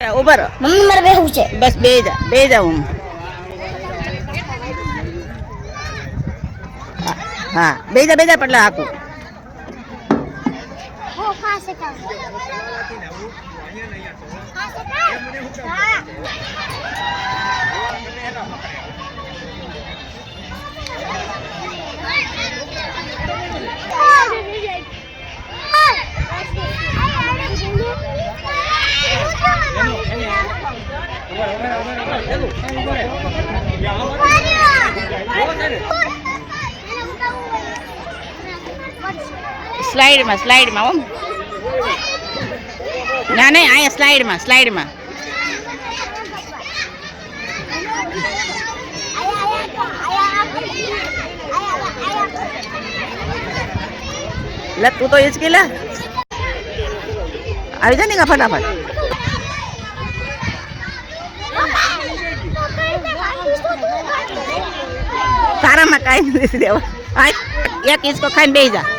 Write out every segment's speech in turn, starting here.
ઉભા રહો મમ્મી મારે બેહવું છે બસ બે જા બે જા હું હા બે જા બે જા પટલા આખું હો ખાસે સ્લાઇડમાં સ્લાઇડમાં ઓમ ના, નહીં, અહીંયા સ્લાઇડમાં સ્લાઇડમાં. લે, તું તો હિચકી લે. આવી જાય ને કા ફટાફટ. તારામાં કાંઈ નથી દેવા એક ઇસકો ખાઈને બેસી જા.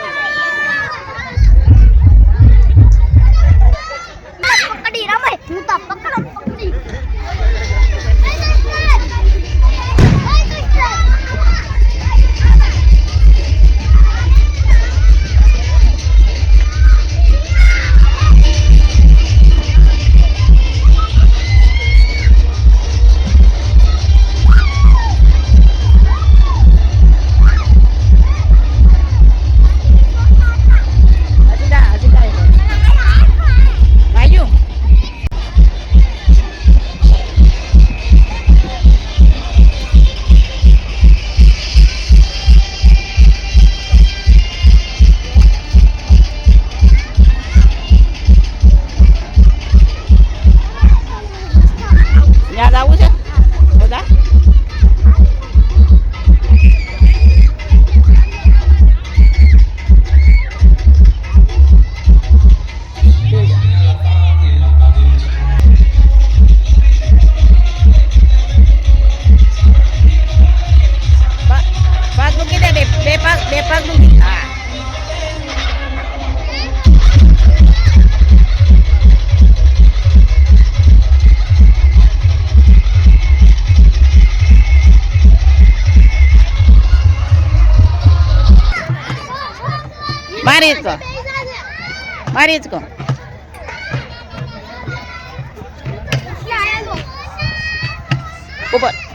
મારી જ કહો મારી જ કહો ઉપર